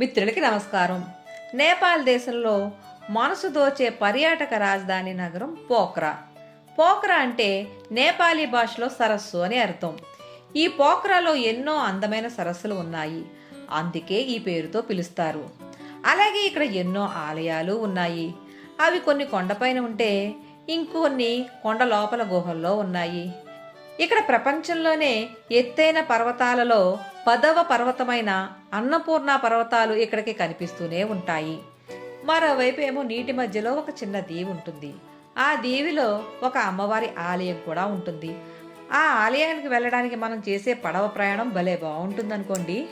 మిత్రులకి నమస్కారం. నేపాల్ దేశంలో మనసు దోచే పర్యాటక రాజధాని నగరం పోఖ్రా పోఖ్రా అంటే నేపాలీ భాషలో సరస్సు అని అర్థం. ఈ పోఖ్రాలో ఎన్నో అందమైన సరస్సులు ఉన్నాయి. అందుకే ఈ పేరుతో పిలుస్తారు. అలాగే ఇక్కడ ఎన్నో ఆలయాలు ఉన్నాయి. అవి కొన్ని కొండపైన ఉంటే ఇంకొన్ని కొండ లోపల గుహల్లో ఉన్నాయి. ఇక్కడ ప్రపంచంలోనే ఎత్తైన పర్వతాలలో పదవ పర్వతమైన అన్నపూర్ణ పర్వతాలు ఇక్కడికి కనిపిస్తూనే ఉంటాయి. మరోవైపు ఏమో నీటి మధ్యలో ఒక చిన్న దీవి ఉంటుంది. ఆ దీవిలో ఒక అమ్మవారి ఆలయం కూడా ఉంటుంది. ఆ ఆలయానికి వెళ్ళడానికి మనం చేసే పడవ ప్రయాణం భలే బాగుంటుంది అనుకోండి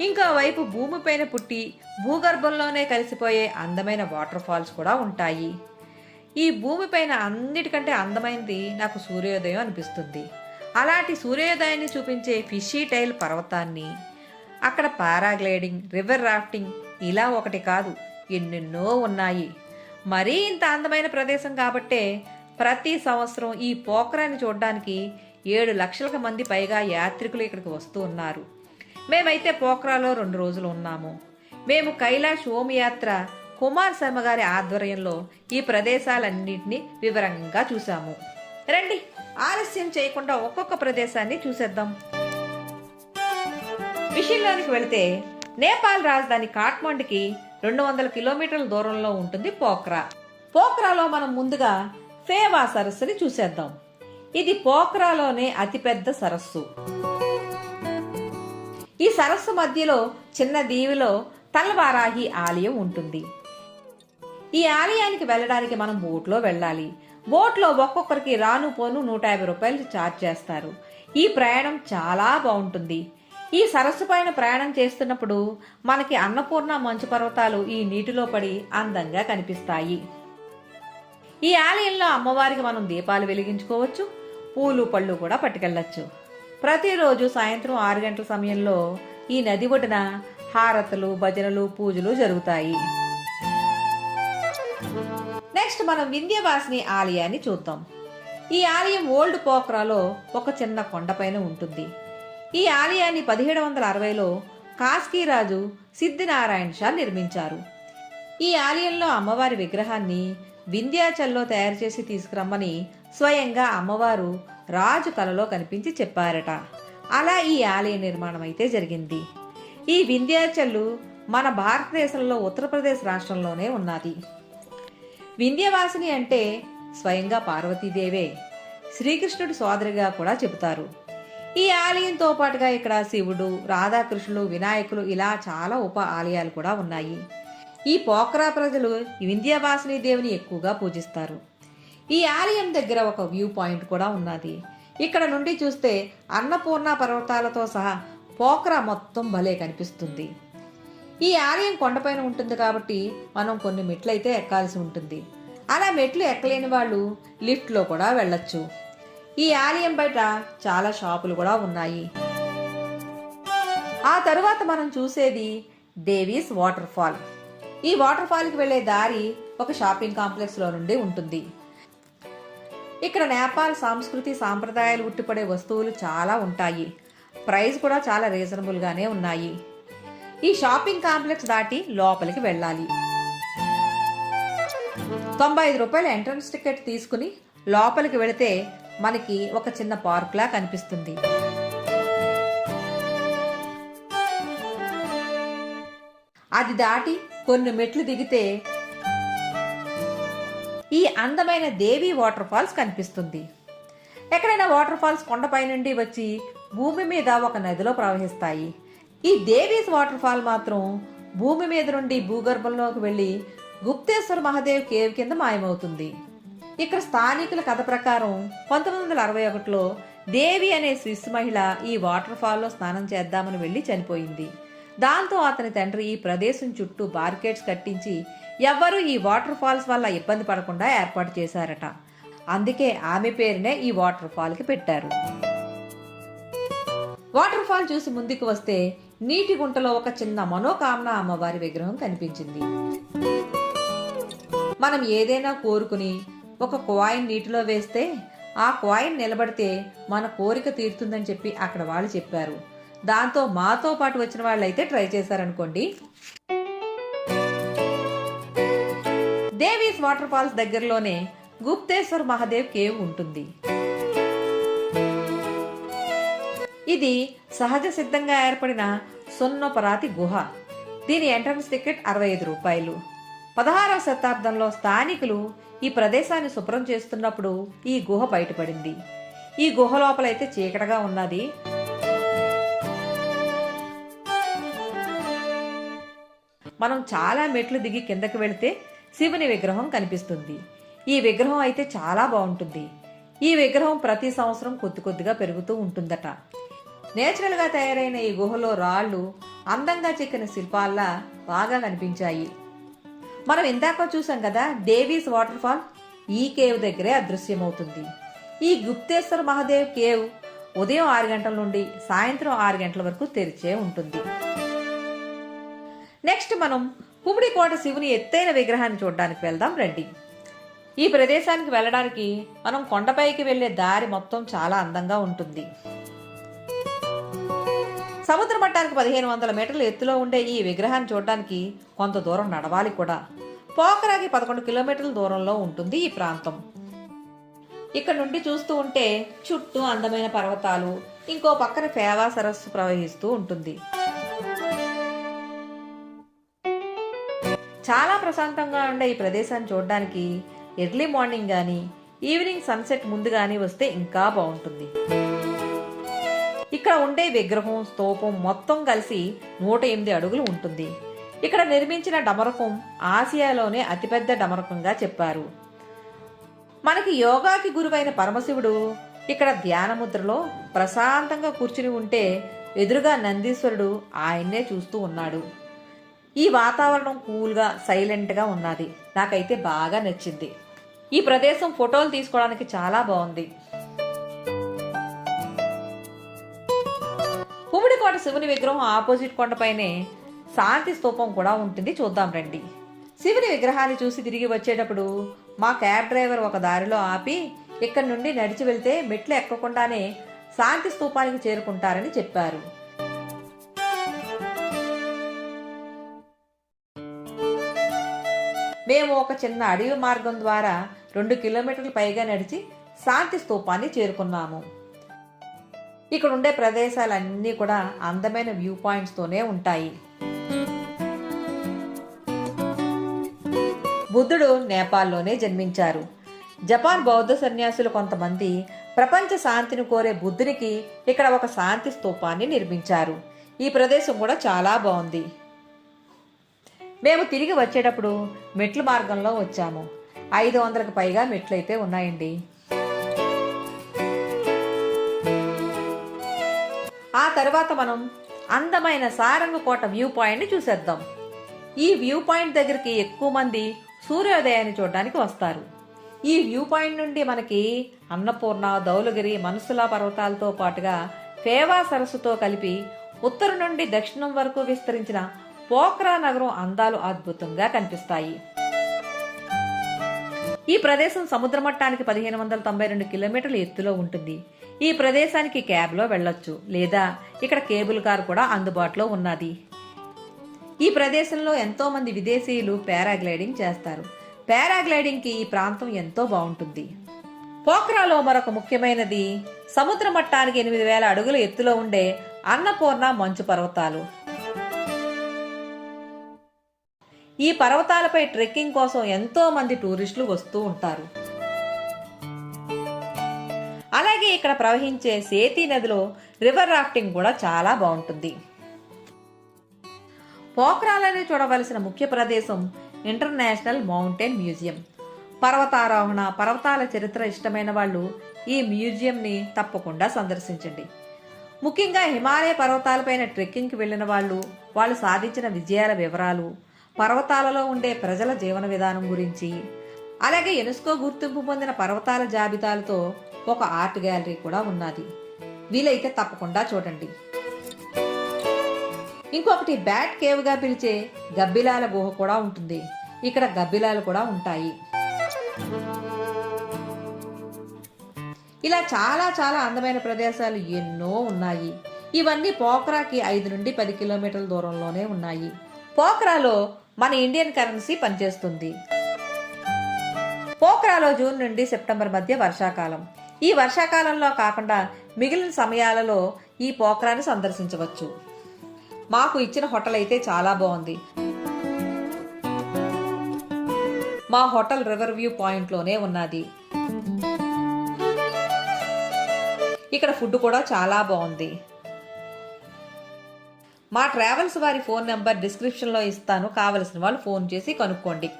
ఇంకో వైపు భూమిపైన పుట్టి భూగర్భంలోనే కలిసిపోయే అందమైన వాటర్ ఫాల్స్ కూడా ఉంటాయి. ఈ భూమిపైన అన్నిటికంటే అందమైనది నాకు సూర్యోదయం అనిపిస్తుంది. అలాంటి సూర్యోదయాన్ని చూపించే ఫిషీ టైల్ పర్వతాన్ని. అక్కడ పారాగ్లైడింగ్ రివర్ రాఫ్టింగ్ ఇలా ఒకటి కాదు ఎన్నెన్నో ఉన్నాయి. మరీ ఇంత అందమైన ప్రదేశం కాబట్టే ప్రతి సంవత్సరం ఈ పోఖరాన్ని చూడడానికి ఏడు లక్షలకు మంది పైగా యాత్రికులు ఇక్కడికి వస్తూ ఉన్నారు. మేమైతే పోఖ్రాలో రెండు రోజులు ఉన్నాము. మేము కైలాష్ హోమయాత్ర కుమార్ శర్మ గారి ఆధ్వర్యంలో ఈ ప్రదేశాలన్నింటినీ వివరంగా చూసాము రండి ఆలస్యం చేయకుండా ఒక్కొక్క ప్రదేశాన్ని చూసేద్దాం. విషయంలోనికి వెళితే నేపాల్ రాజధాని కాఠ్మండుకి రెండు వందల కిలోమీటర్ల దూరంలో ఉంటుంది పోఖ్రా పోఖ్రాలో మనం ముందుగా ఫేవా సరస్సుని చూసేద్దాం. ఇది పోఖ్రాలోనే అతిపెద్ద సరస్సు. ఈ సరస్సు మధ్యలో చిన్న దీవిలో తల్వారాహి ఆలయం ఉంటుంది. ఈ ఆలయానికి వెళ్ళడానికి మనం బోట్లో వెళ్ళాలి. బోట్లో ఒక్కొక్కరికి రాను పోను నూట యాభై రూపాయలు ఛార్జ్ చేస్తారు. ఈ ప్రయాణం చాలా బాగుంటుంది. ఈ సరస్సు పైన ప్రయాణం చేస్తున్నప్పుడు మనకి అన్నపూర్ణ మంచు పర్వతాలు ఈ నీటిలో పడి అందంగా కనిపిస్తాయి. ఈ ఆలయంలో అమ్మవారికి మనం దీపాలు వెలిగించుకోవచ్చు. పూలు పళ్ళు కూడా పట్టుకెళ్ళచ్చు. ప్రతిరోజు సాయంత్రం ఆరు గంటల సమయంలో ఈ నది ఒడ్డున హారతులు భజనలు పూజలు జరుగుతాయి. నెక్స్ట్ మనం వింధ్యవాసిని ఆలయాన్ని చూద్దాం. ఈ ఆలయం ఓల్డ్ పోక్రాలో ఒక చిన్న కొండపైన ఉంటుంది. ఈ ఆలయాన్ని పదిహేడు వందల అరవైలో కాస్కీరాజు సిద్ధినారాయణ షా నిర్మించారు. ఈ ఆలయంలో అమ్మవారి విగ్రహాన్ని వింధ్యాచల్లో తయారు చేసి తీసుకురమ్మని స్వయంగా అమ్మవారు రాజు కలలో కనిపించి చెప్పారట. అలా ఈ ఆలయ నిర్మాణం అయితే జరిగింది. ఈ వింధ్యాచల్లు మన భారతదేశంలో ఉత్తరప్రదేశ్ రాష్ట్రంలోనే ఉన్నది. వింధ్యవాసిని అంటే స్వయంగా పార్వతీదేవే. శ్రీకృష్ణుడి సోదరిగా కూడా చెబుతారు. ఈ ఆలయంతో పాటుగా ఇక్కడ శివుడు రాధాకృష్ణులు వినాయకులు ఇలా చాలా ఉప ఆలయాలు కూడా ఉన్నాయి. ఈ పోక్రా ప్రజలు వింధ్యవాసిని దేవిని ఎక్కువగా పూజిస్తారు. ఈ ఆలయం దగ్గర ఒక వ్యూ పాయింట్ కూడా ఉన్నది. ఇక్కడ నుండి చూస్తే అన్నపూర్ణ పర్వతాలతో సహా పోక్రా మొత్తం భలే కనిపిస్తుంది. ఈ ఆలయం కొండపైన ఉంటుంది కాబట్టి మనం కొన్ని మెట్లయితే ఎక్కాల్సి ఉంటుంది. అలా మెట్లు ఎక్కలేని వాళ్ళు లిఫ్ట్లో కూడా వెళ్ళొచ్చు. ఈ ఆలయం బయట చాలా షాపులు కూడా ఉన్నాయి. ఆ తరువాత మనం చూసేది దేవీస్ వాటర్ ఫాల్ ఈ వాటర్ ఫాల్కి వెళ్ళే దారి ఒక షాపింగ్ కాంప్లెక్స్లో నుండి ఉంటుంది. ఇక్కడ నేపాల్ సంస్కృతి సాంప్రదాయాలు ఉట్టిపడే వస్తువులు చాలా ఉంటాయి. ప్రైస్ కూడా చాలా రీజనబుల్గానే ఉన్నాయి. ఈ షాపింగ్ కాంప్లెక్స్ దాటి లోపలికి వెళ్ళాలి. తొంభై ఐదు రూపాయల ఎంట్రన్స్ టికెట్ తీసుకుని లోపలికి వెళితే మనకి ఒక చిన్న పార్క్ లా కనిపిస్తుంది. అది దాటి కొన్ని మెట్లు దిగితే ఈ అందమైన దేవి వాటర్ ఫాల్స్ కనిపిస్తుంది. ఎక్కడైనా వాటర్ ఫాల్స్ కొండపై నుండి వచ్చి భూమి మీద ఒక నదిలో ప్రవహిస్తాయి. ఈ దేవీస్ వాటర్ ఫాల్ మాత్రం భూమి మీద నుండి భూగర్భంలోకి వెళ్ళి గుప్తేశ్వర మహాదేవ్ కేవ్ కింద మాయమవుతుంది. ఇక్కడ స్థానికుల కథ ప్రకారం పంతొమ్మిది వందల అరవై ఒకటిలో దేవి అనే స్విస్ మహిళ ఈ వాటర్ ఫాల్లో స్నానం చేద్దామని వెళ్ళి చనిపోయింది. దాంతో అతని తండ్రి ఈ ప్రదేశం చుట్టూ బార్కెట్స్ కట్టించి ఎవ్వరూ ఈ వాటర్ ఫాల్స్ వల్ల ఇబ్బంది పడకుండా ఏర్పాటు చేశారట. అందుకే ఆమె పేరునే ఈ వాటర్ ఫాల్కి పెట్టారు. వాటర్ ఫాల్ చూసి ముందుకు వస్తే నీటి గుంటలో ఒక చిన్న మనోకామన అమ్మవారి విగ్రహం కనిపించింది. మనం ఏదైనా కోరుకుని ఒక కాయిన్ నీటిలో వేస్తే ఆ కాయిన్ నిలబడితే మన కోరిక తీరుతుందని చెప్పి అక్కడ వాళ్ళు చెప్పారు. దాంతో మాతో పాటు వచ్చిన వాళ్ళు అయితే ట్రై చేశారనుకోండి. దేవీస్ వాటర్ ఫాల్స్ దగ్గరలోనే గుప్తేశ్వర్ మహాదేవ్ కేవ్ ఉంటుంది. ఇది సహజ సిద్ధంగా ఏర్పడిన సున్నపరాతి గుహ. దీని ఎంట్రన్స్ టికెట్ అరవై ఐదు రూపాయలు. పదహారవ శతాబ్దంలో స్థానికులు ఈ ప్రదేశాన్ని శుభ్రం చేస్తున్నప్పుడు ఈ గుహ బయటపడింది. ఈ గుహ లోపలైతే చీకటగా ఉన్నది. మనం చాలా మెట్లు దిగి కిందకి వెళితే శివుని విగ్రహం కనిపిస్తుంది. ఈ విగ్రహం అయితే చాలా బాగుంటుంది. ఈ విగ్రహం ప్రతి సంవత్సరం కొద్ది కొద్దిగా పెరుగుతూ ఉంటుందట. నేచురల్గా తయారైన ఈ గుహలో రాళ్ళు అందంగా చెక్కిన శిల్పాల్లా బాగా కనిపించాయి. మనం ఇందాక చూసాం కదా డేవీస్ వాటర్ ఫాల్ ఈ కేవ్ దగ్గరే అదృశ్యమవుతుంది. ఈ గుప్తేశ్వర మహాదేవ్ కేవ్ ఉదయం ఆరు గంటల నుండి సాయంత్రం ఆరు గంటల వరకు తెరిచే ఉంటుంది. నెక్స్ట్ మనం కుమిడికోట శివుని ఎత్తైన విగ్రహాన్ని చూడడానికి వెళ్దాం రండి. ఈ ప్రదేశానికి వెళ్ళడానికి మనం కొండపైకి వెళ్ళే దారి మొత్తం చాలా అందంగా ఉంటుంది. సముద్ర మట్టానికి పదిహేను వందల మీటర్ల ఎత్తులో ఉండే ఈ విగ్రహాన్ని చూడడానికి కొంత దూరం నడవాలి కూడా. పోకరాకి పదకొండు కిలోమీటర్ల దూరంలో ఉంటుంది ఈ ప్రాంతం. ఇక్కడ నుండి చూస్తూ ఉంటే చుట్టూ అందమైన పర్వతాలు ఇంకో పక్కన ఫేవా సరస్సు ప్రవహిస్తూ ఉంటుంది. చాలా ప్రశాంతంగా ఉండే ఈ ప్రదేశాన్ని చూడడానికి ఎర్లీ మార్నింగ్ కానీ ఈవినింగ్ సన్సెట్ ముందు కానీ వస్తే ఇంకా బాగుంటుంది. ఇక్కడ ఉండే విగ్రహం స్తూపం మొత్తం కలిసి నూట ఎనిమిది అడుగులు ఉంటుంది. ఇక్కడ నిర్మించిన డమరకం ఆసియాలోనే అతిపెద్ద డమరకంగా చెప్పారు. మనకి యోగాకి గురువైన పరమశివుడు ఇక్కడ ధ్యానముద్రలో ప్రశాంతంగా కూర్చుని ఉంటే ఎదురుగా నందీశ్వరుడు ఆయన్నే చూస్తూ ఉన్నాడు. ఈ వాతావరణం కూల్గా సైలెంట్గా ఉన్నది. నాకైతే బాగా నచ్చింది. ఈ ప్రదేశం ఫోటోలు తీసుకోవడానికి చాలా బాగుంది. పువ్వుడికోట శివుని విగ్రహం ఆపోజిట్ కొండపైనే శాంతి స్తూపం కూడా ఉంటుంది. చూద్దాం రండి. శివుని విగ్రహాన్ని చూసి తిరిగి వచ్చేటప్పుడు మా క్యాబ్ డ్రైవర్ ఒక దారిలో ఆపి ఇక్కడ నుండి నడిచి వెళ్తే మెట్లు ఎక్కకుండానే శాంతి స్తూపానికి చేరుకుంటారని చెప్పారు. మేము ఒక చిన్న అడవి మార్గం ద్వారా రెండు కిలోమీటర్లు పైగా నడిచి శాంతి స్తూపాన్ని చేరుకున్నాము. ఇక్కడ ఉండే ప్రదేశాలన్నీ కూడా అందమైన వ్యూ పాయింట్స్తోనే ఉంటాయి. బుద్ధుడు నేపాల్లోనే జన్మించారు. జపాన్ బౌద్ధ సన్యాసులు కొంతమంది ప్రపంచ శాంతిని కోరే బుద్ధునికి ఇక్కడ ఒక శాంతి స్తూపాన్ని నిర్మించారు. ఈ ప్రదేశం కూడా చాలా బాగుంది. మేము తిరిగి వచ్చేటప్పుడు మెట్లు మార్గంలో వచ్చాము. ఐదు వందలకు పైగా మెట్లు అయితే ఉన్నాయండి. తర్వాత మనం అందమైన సారంగకోట వ్యూ పాయింట్ని చూసేద్దాం. ఈ వ్యూ పాయింట్ దగ్గరికి ఎక్కువ మంది సూర్యోదయాన్ని చూడడానికి వస్తారు. ఈ వ్యూ పాయింట్ నుండి మనకి అన్నపూర్ణ దౌలగిరి మనసులా పర్వతాలతో పాటుగా ఫేవా సరస్సుతో కలిపి ఉత్తరం నుండి దక్షిణం వరకు విస్తరించిన పోఖ్రా నగరం అందాలు అద్భుతంగా కనిపిస్తాయి. ఈ ప్రదేశం సముద్ర మట్టానికి పదిహేను వందల తొంభై రెండు కిలోమీటర్ల ఎత్తులో ఉంటుంది. ఈ ప్రదేశానికి క్యాబ్లో వెళ్ళొచ్చు. లేదా ఇక్కడ కేబుల్ కార్ కూడా అందుబాటులో ఉన్నది. ఈ ప్రదేశంలో ఎంతోమంది విదేశీయులు పారాగ్లైడింగ్ చేస్తారు. పారాగ్లైడింగ్కి ఈ ప్రాంతం ఎంతో బాగుంటుంది. పోఖ్రాలో మరొక ముఖ్యమైనది సముద్ర మట్టానికి ఎనిమిది వేల అడుగుల ఎత్తులో ఉండే అన్నపూర్ణ మంచు పర్వతాలు. ఈ పర్వతాలపై ట్రెక్కింగ్ కోసం ఎంతో మంది టూరిస్టులు వస్తూ ఉంటారు. అలాగే ఇక్కడ ప్రవహించే సేతీ నదిలో రివర్ రాఫ్టింగ్ కూడా చాలా బాగుంటుంది. పోఖ్రాలని చూడవలసిన ముఖ్య ప్రదేశం ఇంటర్నేషనల్ మౌంటైన్ మ్యూజియం పర్వతారోహణ పర్వతాల చరిత్ర ఇష్టమైన వాళ్ళు ఈ మ్యూజియంని తప్పకుండా సందర్శించండి. ముఖ్యంగా హిమాలయ పర్వతాలపైన ట్రెక్కింగ్కి వెళ్ళిన వాళ్ళు వాళ్ళు సాధించిన విజయాల వివరాలు పర్వతాలలో ఉండే ప్రజల జీవన విధానం గురించి అలాగే యునెస్కో గుర్తింపు పొందిన పర్వతాల జాబితాలతో ఒక ఆర్ట్ గ్యాలరీ కూడా ఉన్నది. వీలైతే తప్పకుండా చూడండి. ఇంకొకటి బ్యాట్ కేవ్గా పిలిచే గబ్బిలాల గుహ కూడా ఉంటుంది. ఇక్కడ గబ్బిలాలు కూడా ఉంటాయి. ఇలా చాలా చాలా అందమైన ప్రదేశాలు ఎన్నో ఉన్నాయి. ఇవన్నీ పోక్రాకి ఐదు నుండి పది కిలోమీటర్ల దూరంలోనే ఉన్నాయి. పోక్రాలో మన ఇండియన్ కరెన్సీ పనిచేస్తుంది. పోక్రాలో జూన్ నుండి సెప్టెంబర్ మధ్య వర్షాకాలం. ఈ వర్షాకాలంలో కాకుండా మిగిలిన సమయాలలో ఈ పోఖ్రాని సందర్శించవచ్చు. మాకు ఇచ్చిన హోటల్ అయితే చాలా బాగుంది. మా హోటల్ రివర్ వ్యూ పాయింట్లోనే ఉన్నది. ఇక్కడ ఫుడ్ కూడా చాలా బాగుంది. మా ట్రావెల్స్ వారి ఫోన్ నెంబర్ డిస్క్రిప్షన్లో ఇస్తాను. కావలసిన వాళ్ళు ఫోన్ చేసి కనుక్కోండి.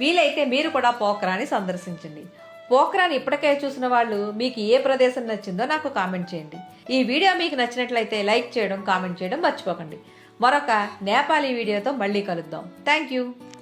వీలైతే మీరు కూడా పోకరాని సందర్శించండి. పోక్రాన్ ఇప్పటికే చూసిన వాళ్ళు మీకు ఏ ప్రదేశం నచ్చిందో నాకు కామెంట్ చేయండి. ఈ వీడియో మీకు నచ్చినట్లయితే లైక్ చేయడం కామెంట్ చేయడం మర్చిపోకండి. మరొక నేపాలీ వీడియోతో మళ్ళీ కలుద్దాం. Thank you.